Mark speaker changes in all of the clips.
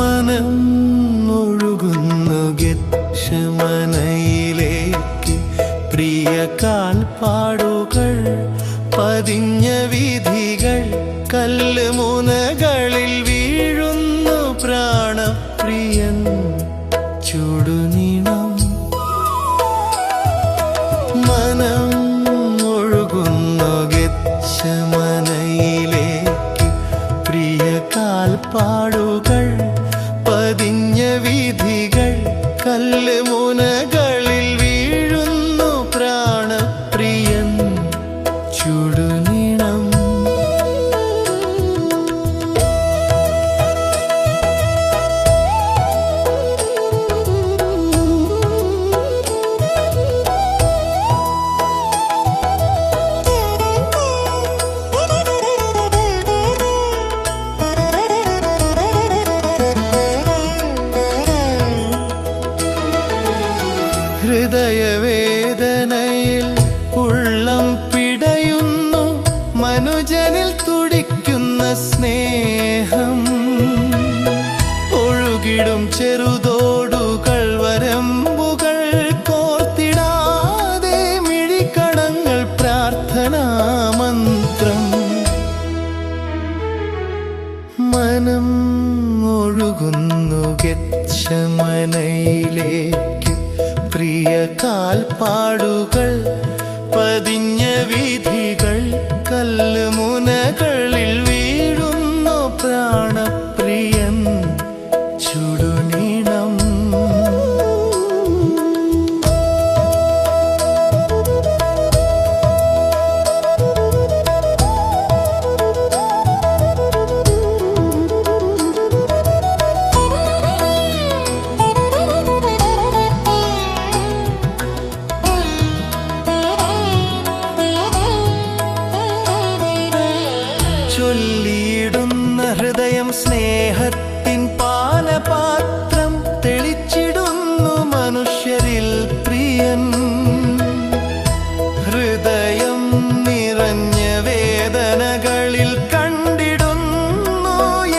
Speaker 1: മനം ഒഴുകുന്നു ഗക്ഷമനയിലേക്ക് കല്ല് മുനകളിൽ വീഴുന്നു പ്രാണപ്രിയൻ. കല്ല് ഹൃദയവേദനയിൽ ഉള്ളം പിടയുന്നു മനുജനിൽ തുടിക്കുന്ന സ്നേഹം. ഒഴുകിടും ചെറുതോടുകൾ വരമ്പുകൾ കോർത്തിടാതെ മിഴിക്കണങ്ങൾ പ്രാർത്ഥനാമന്ത്രം. മനം ഒഴുകുന്നു ഗച്ഛമനയിലേക്ക് പ്രിയ കാൽപ്പാടുകൾ പതിഞ്ഞ വിധികൾ കല്ല് ചൊല്ലിയിടുന്ന ഹൃദയം സ്നേഹത്തിൻ പാനപാത്രം തെളിച്ചിടുന്നു മനുഷ്യരിൽ പ്രിയൻ. ഹൃദയം നിറഞ്ഞ വേദനകളിൽ കണ്ടിടുന്നു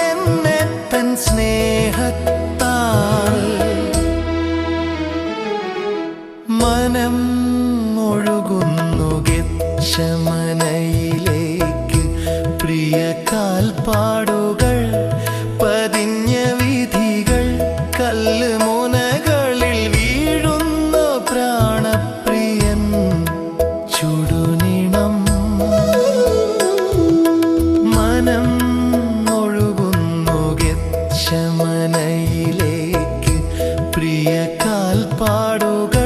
Speaker 1: എന്നെ തൻ സ്നേഹത്താൽ. മനം ഒഴുകുന്നു ഗച്ഛമനയിലേക്ക് മൂടിയ കാൽപാടുകൾ പതിഞ്ഞ വിധികൾ കല്ല് മുനകളിൽ വീഴുന്ന പ്രാണപ്രിയൻ ചുടുനിണം. മനം ഒഴുകുന്നു ഗമനയിലേക്ക് പ്രിയ കാൽപാടുകൾ